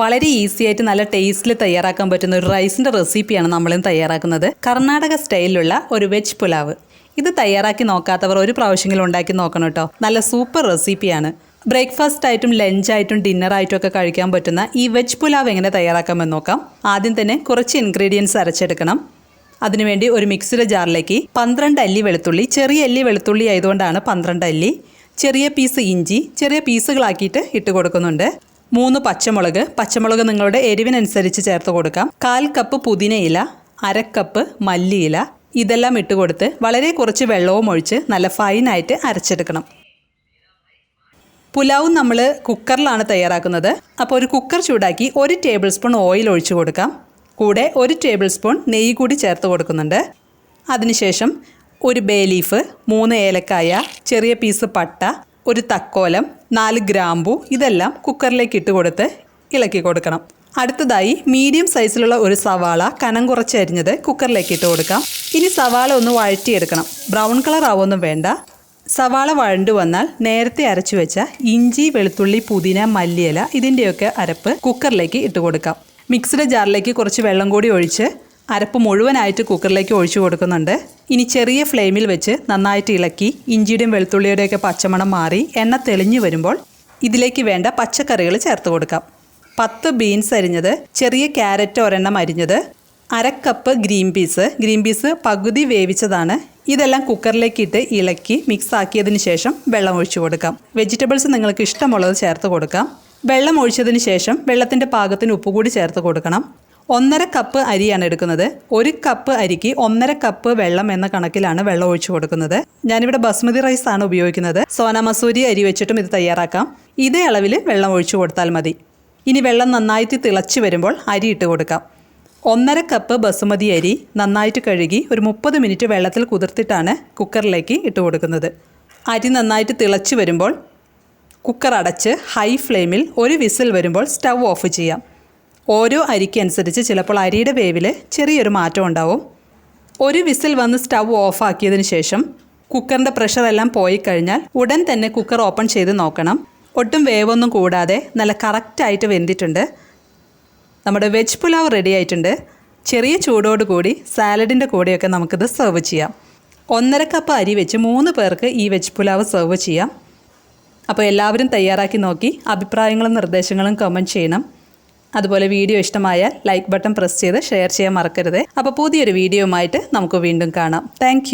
വളരെ ഈസി ആയിട്ട് നല്ല ടേസ്റ്റിൽ തയ്യാറാക്കാൻ പറ്റുന്ന ഒരു റൈസിന്റെ റെസിപ്പിയാണ് നമ്മളും തയ്യാറാക്കുന്നത്. കർണാടക സ്റ്റൈലിലുള്ള ഒരു വെജ് പുലാവ് ഇത് തയ്യാറാക്കി നോക്കാത്തവർ ഒരു പ്രാവശ്യമെങ്കിലും ഉണ്ടാക്കി നോക്കണം കേട്ടോ നല്ല സൂപ്പർ റെസിപ്പിയാണ് ബ്രേക്ക്ഫാസ്റ്റ് ആയിട്ടും ലഞ്ചായിട്ടും ഡിന്നറായിട്ടും ഒക്കെ കഴിക്കാൻ പറ്റുന്ന ഈ വെജ് പുലാവ് എങ്ങനെ തയ്യാറാക്കാമെന്ന് നോക്കാം. ആദ്യം തന്നെ കുറച്ച് ഇൻഗ്രീഡിയൻസ് അരച്ചെടുക്കണം. അതിനുവേണ്ടി ഒരു മിക്സിയുടെ ജാറിലേക്ക് പന്ത്രണ്ട് അല്ലി വെളുത്തുള്ളി ചെറിയ അല്ലി വെളുത്തുള്ളി ആയതുകൊണ്ടാണ് പന്ത്രണ്ട് അല്ലി ചെറിയ പീസ് ഇഞ്ചി ചെറിയ പീസുകളാക്കിയിട്ട് ഇട്ട് കൊടുക്കുന്നുണ്ട്. മൂന്ന് പച്ചമുളക്. പച്ചമുളക് നിങ്ങളുടെ എരിവിനനുസരിച്ച് ചേർത്ത് കൊടുക്കാം. കാൽ കപ്പ് പുതിനയില അര കപ്പ് മല്ലിയില ഇതെല്ലാം ഇട്ട് കൊടുത്ത് വളരെ കുറച്ച് വെള്ളവും ഒഴിച്ച് നല്ല ഫൈനായിട്ട് അരച്ചെടുക്കണം. പുലാവ് നമ്മൾ കുക്കറിലാണ് തയ്യാറാക്കുന്നത്. അപ്പോൾ ഒരു കുക്കർ ചൂടാക്കി ഒരു ടേബിൾ സ്പൂൺ ഓയിൽ ഒഴിച്ച് കൊടുക്കാം. കൂടെ ഒരു ടേബിൾ സ്പൂൺ നെയ്യ് കൂടി ചേർത്ത് കൊടുക്കുന്നുണ്ട്. അതിനുശേഷം ഒരു ബേ ലീഫ് മൂന്ന് ഏലക്കായ ചെറിയ പീസ് പട്ട ഒരു തക്കോലം നാല് ഗ്രാമ്പു ഇതെല്ലാം കുക്കറിലേക്ക് ഇട്ട് കൊടുത്ത് ഇളക്കി കൊടുക്കണം. അടുത്തതായി മീഡിയം സൈസിലുള്ള ഒരു സവാള കനം കുറച്ച് അരിഞ്ഞത് കുക്കറിലേക്ക് ഇട്ട് കൊടുക്കാം. ഇനി സവാള ഒന്ന് വഴറ്റിയെടുക്കണം. ബ്രൗൺ കളർ ആവൊന്നും വേണ്ട. സവാള വഴണ്ടു വന്നാൽ നേരത്തെ അരച്ചു വെച്ച ഇഞ്ചി വെളുത്തുള്ളി പുതിന മല്ലിയില ഇതിന്റെയൊക്കെ അരപ്പ് കുക്കറിലേക്ക് ഇട്ട് കൊടുക്കാം. മിക്സിയുടെ ജാറിലേക്ക് കുറച്ച് വെള്ളം കൂടി ഒഴിച്ച് അരപ്പ് മുഴുവനായിട്ട് കുക്കറിലേക്ക് ഒഴിച്ചു കൊടുക്കുന്നുണ്ട്. ഇനി ചെറിയ ഫ്ലെയിമിൽ വെച്ച് നന്നായിട്ട് ഇളക്കി ഇഞ്ചിയുടെയും വെളുത്തുള്ളിയുടെയൊക്കെ പച്ചമണം മാറി എണ്ണ തെളിഞ്ഞു വരുമ്പോൾ ഇതിലേക്ക് വേണ്ട പച്ചക്കറികൾ ചേർത്ത് കൊടുക്കാം. പത്ത് ബീൻസ് അരിഞ്ഞത് ചെറിയ ക്യാരറ്റ് ഒരെണ്ണം അരിഞ്ഞത് അരക്കപ്പ് cup green peas. Green peas പകുതി വേവിച്ചതാണ്. ഇതെല്ലാം കുക്കറിലേക്ക് ഇട്ട് ഇളക്കി മിക്സ് ആക്കിയതിന് ശേഷം വെള്ളം ഒഴിച്ചു കൊടുക്കാം. വെജിറ്റബിൾസ് നിങ്ങൾക്ക് ഇഷ്ടമുള്ളത് ചേർത്ത് കൊടുക്കാം. വെള്ളം ഒഴിച്ചതിന് ശേഷം വെള്ളത്തിന്റെ പാകത്തിന് ഉപ്പ് കൂടി ചേർത്ത് കൊടുക്കണം. ഒന്നര കപ്പ് അരിയാണ് എടുക്കുന്നത്. ഒരു കപ്പ് അരിക്ക് ഒന്നര കപ്പ് വെള്ളം എന്ന കണക്കിലാണ് വെള്ളം ഒഴിച്ചു കൊടുക്കുന്നത്. ഞാനിവിടെ ബസ്മതി റൈസ് ആണ് ഉപയോഗിക്കുന്നത്. സോന മസൂരി അരി വെച്ചിട്ടും ഇത് തയ്യാറാക്കാം. ഇതേ അളവിൽ വെള്ളം ഒഴിച്ചു കൊടുത്താൽ മതി. ഇനി വെള്ളം നന്നായിട്ട് തിളച്ച് വരുമ്പോൾ അരി ഇട്ട് കൊടുക്കാം. ഒന്നര കപ്പ് ബസുമതി അരി നന്നായിട്ട് കഴുകി ഒരു മുപ്പത് മിനിറ്റ് വെള്ളത്തിൽ കുതിർത്തിട്ടാണ് കുക്കറിലേക്ക് ഇട്ട് കൊടുക്കുന്നത്. അരി നന്നായിട്ട് തിളച്ച് വരുമ്പോൾ കുക്കർ അടച്ച് ഹൈ ഫ്ലെയിമിൽ ഒരു വിസിൽ വരുമ്പോൾ സ്റ്റൗ ഓഫ് ചെയ്യാം. ഓരോ അരിക്ക് അനുസരിച്ച് ചിലപ്പോൾ അരിയുടെ വേവിൽ ചെറിയൊരു മാറ്റം ഉണ്ടാവും. ഒരു വിസിൽ വന്ന് സ്റ്റൗ ഓഫാക്കിയതിന് ശേഷം കുക്കറിന്റെ പ്രഷറെല്ലാം പോയി കഴിഞ്ഞാൽ ഉടൻ തന്നെ കുക്കർ ഓപ്പൺ ചെയ്ത് നോക്കണം. ഒട്ടും വേവൊന്നും കൂടാതെ നല്ല കറക്റ്റായിട്ട് വെന്തിട്ടുണ്ട്. നമ്മുടെ വെജ് പുലാവ് റെഡി ആയിട്ടുണ്ട്. ചെറിയ ചൂടോട് കൂടി സാലഡിന്റെ കൂടെയൊക്കെ നമുക്കിത് സെർവ് ചെയ്യാം. ഒന്നര കപ്പ് അരി വെച്ച് മൂന്ന് പേർക്ക് ഈ വെജ് പുലാവ് സെർവ് ചെയ്യാം. അപ്പോൾ എല്ലാവരും തയ്യാറാക്കി നോക്കി അഭിപ്രായങ്ങളും നിർദ്ദേശങ്ങളും കമന്റ് ചെയ്യണം. അതുപോലെ വീഡിയോ ഇഷ്ടമായാൽ ലൈക്ക് ബട്ടൺ പ്രസ് ചെയ്ത് ഷെയർ ചെയ്യാൻ മറക്കരുത്. അപ്പോൾ പുതിയൊരു വീഡിയോയുമായിട്ട് നമുക്ക് വീണ്ടും കാണാം. താങ്ക്